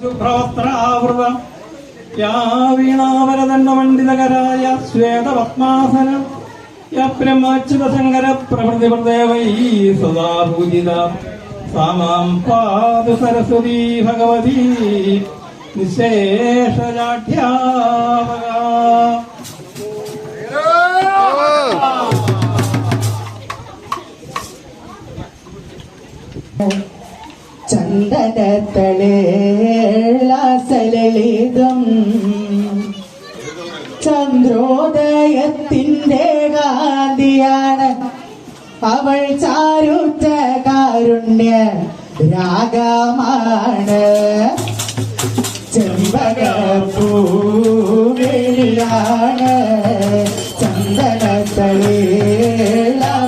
ശുഭ്രവസ്ത്രാവൃതം യാ വീണാവരദണ്ഡമണ്ഡിതകരായ ശ്വേതപത്മാസനം. യ ബ്രഹ്മച്യുതശങ്കര പ്രഭൃതിപ്രദേവൈ സദാ പൂജിത സാമാം പാതു സരസ്വതീ ഭഗവതി. നിശേഷജാഠ്യാവക. ചന്ദനത്തളേളാസലളിതം ചന്ദ്രോദയത്തിന്റെ ഗാന്ധിയാണ് അവൾ ചാരുറ്റ കാരുണ്യ രാഗമാണ്. ചെമ്പകപ്പൂവിളിയാണ് ചന്ദനത്തളേളാസലളിതം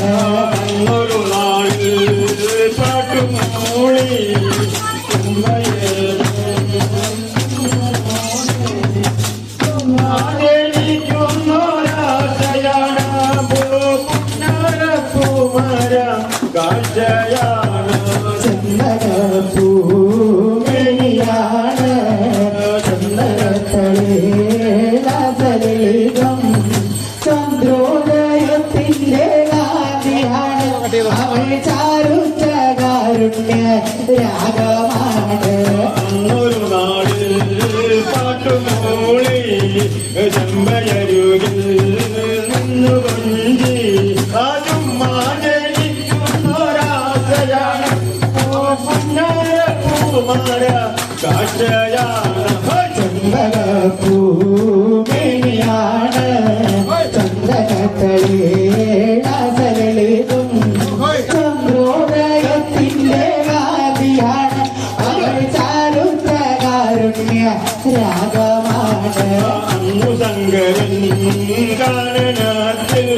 ചന്ദനപ്പൂമണിയാണ് ചന്ദനത്തളേലം ചന്ദ്രോദയത്തിന്റെ കാന്തിയാണ് അവൾ ചാരുറ്റ കാരുണ്യ രാഗമാണ് ഒരു നാളിൽ പാട്ടും മൂളി ചെമ്പയരുകിൽ പൂമാര കാഴ്ചയാണ് ചന്ദനപ്പൂമണിയാണ് ചന്ദനത്തളേലം ചന്ദ്രോദയത്തിന്റെ കാന്തിയാണ് അവൾ ചാരുറ്റ കാരുണ്യ രാഗമാണ്. അന്നു ശങ്കരൻ കാനനത്തിൽ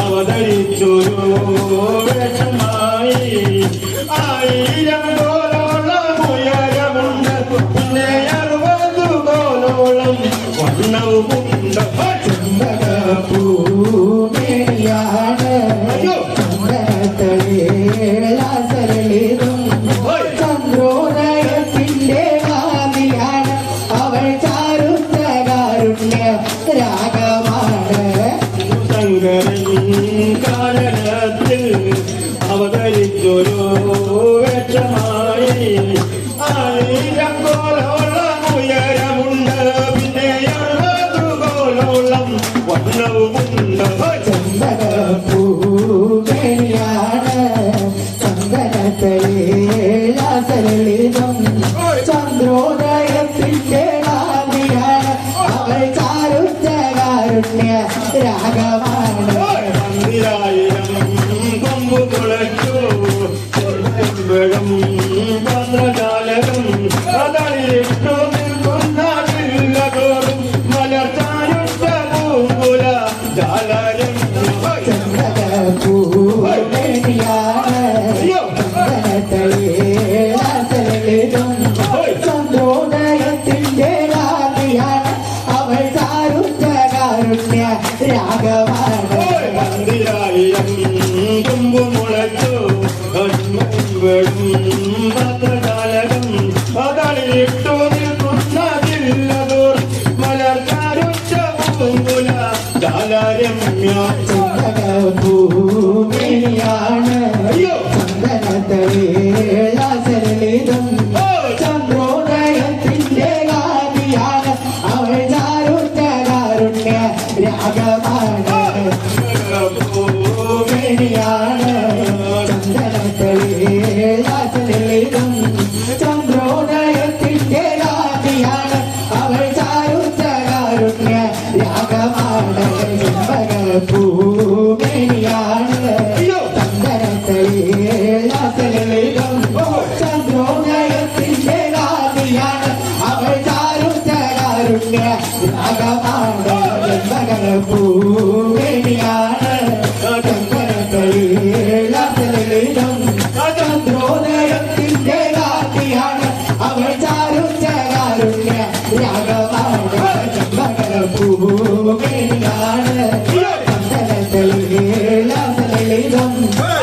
അവതരിച്ചൊരു വേഷമായി. ആയിരം കോലോളം വണ്ണവുമുണ്ട് ചന്ദനപ്പൂമണിയാണ് ചന്ദനത്തളേലം ചന്ദ്രോദയത്തിന്റെ കാന്തിയാണ് അവൾ ചാരുത്ത കാരുണ്യ രാഗമാണ് ശങ്കരൻ കാരണത്തിൽ അവതരിച്ചൊരു വേഷമായി കോലോളം വണ്ണവുമുണ്ട് ചന്ദനപ്പൂമണിയാണ് ചന്ദനത്തളേലം ചന്ദ്രോദയത്തിന്റെ കാന്തിയാണ് അവൾ ചാരുത്ത കാരുണ്യ രാഗമാണ് പന്തിരായിരം കൊമ്പു തുളച്ചു डाला பூமியான சந்தனத்தவே பூமேனியான சந்தனத்தை எல்லாத்திலும் சந்திரோதயத்தின் ஏழாதியான அவள் தாரும் தயாருங்க ராகமான பூமேனியான Whoa!